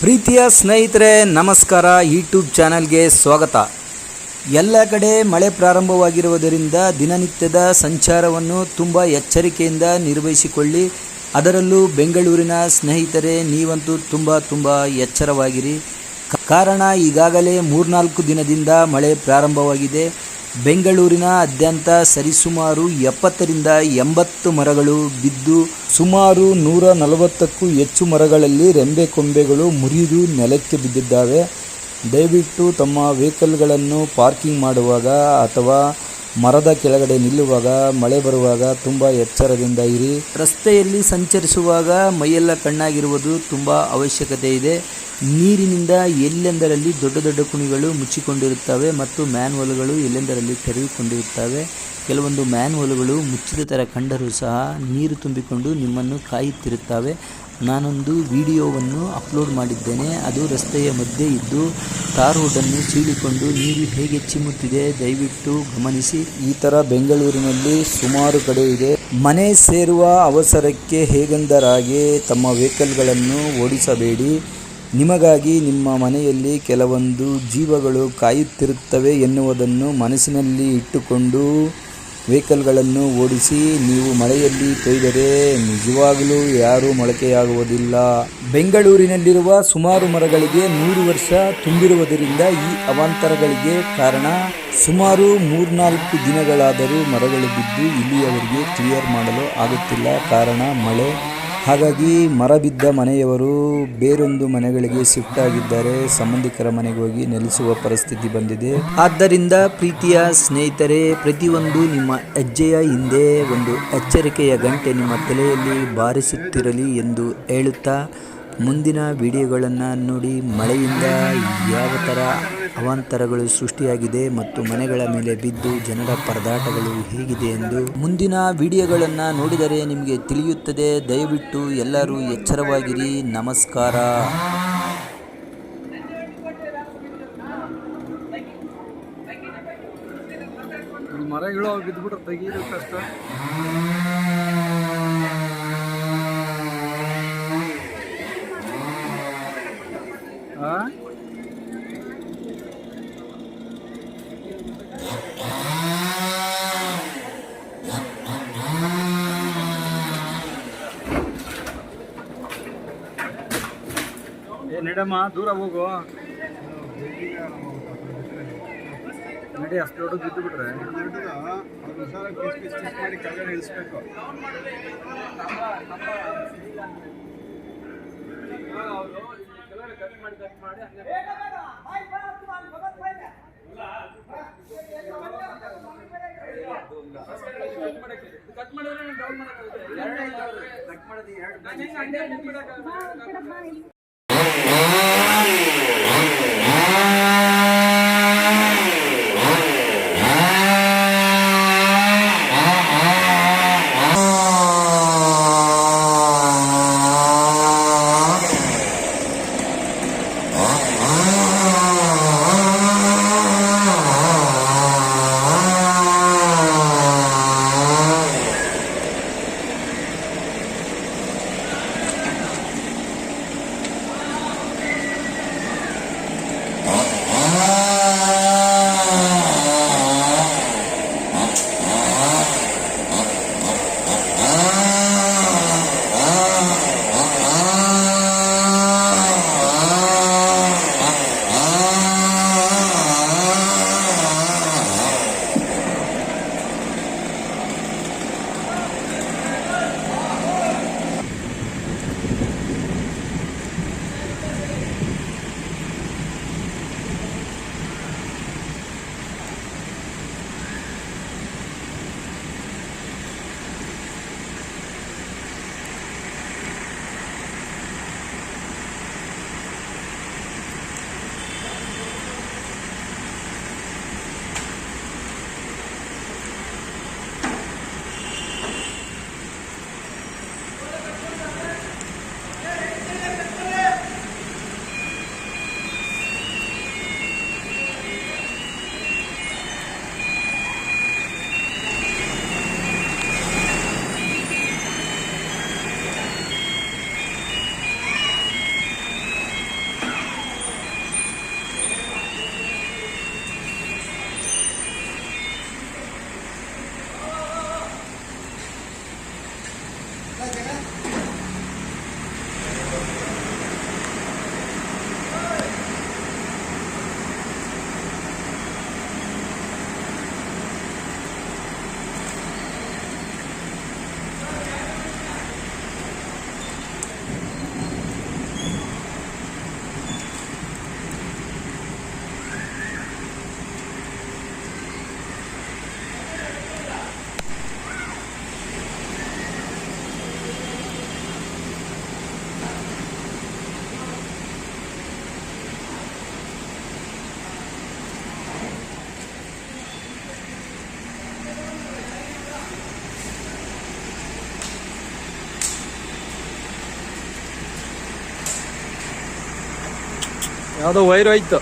ಪ್ರೀತಿಯ ಸ್ನೇಹಿತರೆ, ನಮಸ್ಕಾರ. ಯೂಟ್ಯೂಬ್ ಚಾನಲ್ಗೆ ಸ್ವಾಗತ. ಎಲ್ಲ ಕಡೆ ಮಳೆ ಪ್ರಾರಂಭವಾಗಿರುವುದರಿಂದ ದಿನನಿತ್ಯದ ಸಂಚಾರವನ್ನು ತುಂಬ ಎಚ್ಚರಿಕೆಯಿಂದ ನಿರ್ವಹಿಸಿಕೊಳ್ಳಿ. ಅದರಲ್ಲೂ ಬೆಂಗಳೂರಿನ ಸ್ನೇಹಿತರೆ, ನೀವಂತೂ ತುಂಬ ತುಂಬ ಎಚ್ಚರವಾಗಿರಿ. ಕಾರಣ ಈಗಾಗಲೇ ಮೂರ್ನಾಲ್ಕು ದಿನದಿಂದ ಮಳೆ ಪ್ರಾರಂಭವಾಗಿದೆ. ಬೆಂಗಳೂರಿನಾದ್ಯಂತ ಸರಿಸುಮಾರು ಎಪ್ಪತ್ತರಿಂದ ಎಂಬತ್ತು ಮರಗಳು ಬಿದ್ದು ಸುಮಾರು ನೂರ ನಲವತ್ತಕ್ಕೂ ಹೆಚ್ಚು ಮರಗಳಲ್ಲಿ ರೆಂಬೆ ಕೊಂಬೆಗಳು ಮುರಿದು ನೆಲಕ್ಕೆ ಬಿದ್ದಿದ್ದಾವೆ. ದಯವಿಟ್ಟು ತಮ್ಮ ವೆಹಿಕಲ್ಗಳನ್ನು ಪಾರ್ಕಿಂಗ್ ಮಾಡುವಾಗ ಅಥವಾ ಮರದ ಕೆಳಗಡೆ ನಿಲ್ಲುವಾಗ, ಮಳೆ ಬರುವಾಗ ತುಂಬ ಎಚ್ಚರದಿಂದ ಇರಿ. ರಸ್ತೆಯಲ್ಲಿ ಸಂಚರಿಸುವಾಗ ಮೈಯೆಲ್ಲ ಕಣ್ಣಾಗಿರುವುದು ತುಂಬ ಅವಶ್ಯಕತೆ ಇದೆ. ನೀರಿನಿಂದ ಎಲ್ಲೆಂದರಲ್ಲಿ ದೊಡ್ಡ ದೊಡ್ಡ ಕುಣಿಗಳು ಮುಚ್ಚಿಕೊಂಡಿರುತ್ತವೆ ಮತ್ತು ಮ್ಯಾನ್ವಲ್ಗಳು ಎಲ್ಲೆಂದರಲ್ಲಿ ತೆರೆದುಕೊಂಡಿರುತ್ತವೆ ಕೆಲವೊಂದು ಮ್ಯಾನ್ವಲ್ಗಳು ಮುಚ್ಚಿದ ಥರ ಕಂಡರೂ ಸಹ ನೀರು ತುಂಬಿಕೊಂಡು ನಿಮ್ಮನ್ನು ಕಾಯುತ್ತಿರುತ್ತವೆ. ನಾನೊಂದು ವಿಡಿಯೋವನ್ನು ಅಪ್ಲೋಡ್ ಮಾಡಿದ್ದೇನೆ. ಅದು ರಸ್ತೆಯ ಮಧ್ಯೆ ಇದ್ದು, ಟಾರ್ ರೋಡನ್ನು ಸೀಳಿಕೊಂಡು ನೀರು ಹೇಗೆ ಚಿಮ್ಮುತ್ತಿದೆ ದಯವಿಟ್ಟು ಗಮನಿಸಿ. ಈ ಥರ ಬೆಂಗಳೂರಿನಲ್ಲಿ ಸುಮಾರು ಕಡೆ ಇದೆ. ಮನೆ ಸೇರುವ ಅವಸರಕ್ಕೆ ಹೇಗೆಂದರಾಗೆ ತಮ್ಮ ವೆಹಿಕಲ್ಗಳನ್ನು ಓಡಿಸಬೇಡಿ. ನಿಮಗಾಗಿ ನಿಮ್ಮ ಮನೆಯಲ್ಲಿ ಕೆಲವೊಂದು ಜೀವಗಳು ಕಾಯುತ್ತಿರುತ್ತವೆ ಎನ್ನುವುದನ್ನು ಮನಸ್ಸಿನಲ್ಲಿ ಇಟ್ಟುಕೊಂಡು ವೆಹಿಕಲ್ಗಳನ್ನು ಓಡಿಸಿ ನೀವು ಮಳೆಯಲ್ಲಿ ತೊಯ್ದರೆ ನಿಜವಾಗಲೂ ಯಾರೂ ಮೊಳಕೆಯಾಗುವುದಿಲ್ಲ. ಬೆಂಗಳೂರಿನಲ್ಲಿರುವ ಸುಮಾರು ಮರಗಳಿಗೆ ನೂರು ವರ್ಷ ತುಂಬಿರುವುದರಿಂದ ಈ ಅವಾಂತರಗಳಿಗೆ ಕಾರಣ ಸುಮಾರು ಮೂರ್ನಾಲ್ಕು ದಿನಗಳಾದರೂ ಮರಗಳು ಬಿದ್ದು ಇಲ್ಲಿಯವರೆಗೆ ಕ್ಲಿಯರ್ ಮಾಡಲು ಆಗುತ್ತಿಲ್ಲ. ಕಾರಣ ಮಳೆ. ಹಾಗಾಗಿ ಮರ ಬಿದ್ದ ಮನೆಯವರು ಬೇರೊಂದು ಮನೆಗಳಿಗೆ ಶಿಫ್ಟ್ ಆಗಿದ್ದಾರೆ. ಸಂಬಂಧಿಕರ ಮನೆಗೆ ಹೋಗಿ ನೆಲೆಸುವ ಪರಿಸ್ಥಿತಿ ಬಂದಿದೆ. ಆದ್ದರಿಂದ ಪ್ರೀತಿಯ ಸ್ನೇಹಿತರೆ, ಪ್ರತಿಯೊಂದು ನಿಮ್ಮ ಹೆಜ್ಜೆಯ ಹಿಂದೆ ಒಂದು ಎಚ್ಚರಿಕೆಯ ಗಂಟೆ ನಿಮ್ಮ ತಲೆಯಲ್ಲಿ ಬಾರಿಸುತ್ತಿರಲಿ ಎಂದು ಹೇಳುತ್ತಾ ಮುಂದಿನ ವಿಡಿಯೋಗಳನ್ನು ನೋಡಿ ಮಳೆಯಿಂದ ಯಾವ ಥರ ಅವಾಂತರಗಳು ಸೃಷ್ಟಿಯಾಗಿದೆ ಮತ್ತು ಮನೆಗಳ ಮೇಲೆ ಬಿದ್ದು ಜನರ ಪರದಾಟಗಳು ಹೇಗಿದೆ ಎಂದು ಮುಂದಿನ ವಿಡಿಯೋಗಳನ್ನು ನೋಡಿದರೆ ನಿಮಗೆ ತಿಳಿಯುತ್ತದೆ. ದಯವಿಟ್ಟು ಎಲ್ಲರೂ ಎಚ್ಚರವಾಗಿರಿ. ನಮಸ್ಕಾರ. ಮರಗಳು ಬಿದ್ದುಬಿಟ್ರೆ ಕಷ್ಟ ಮೇಡಮ ದೂರ ಹೋಗು. ನಡಿ ಅಷ್ಟು ದೊಡ್ಡ ಬಿದ್ದು ಬಿಟ್ರೆ. ಮಾಡಿ ಕಟ್ ಮಾಡಿದ್ರೆ ಡೌನ್ ಮಾಡಕ್ಕಾಗುತ್ತೆ. ಕಟ್ ಮಾಡಿದ್ರೆ ಎರಡು ಯಾವುದೋ ವೈರ್ ಹೋಯ್ತು.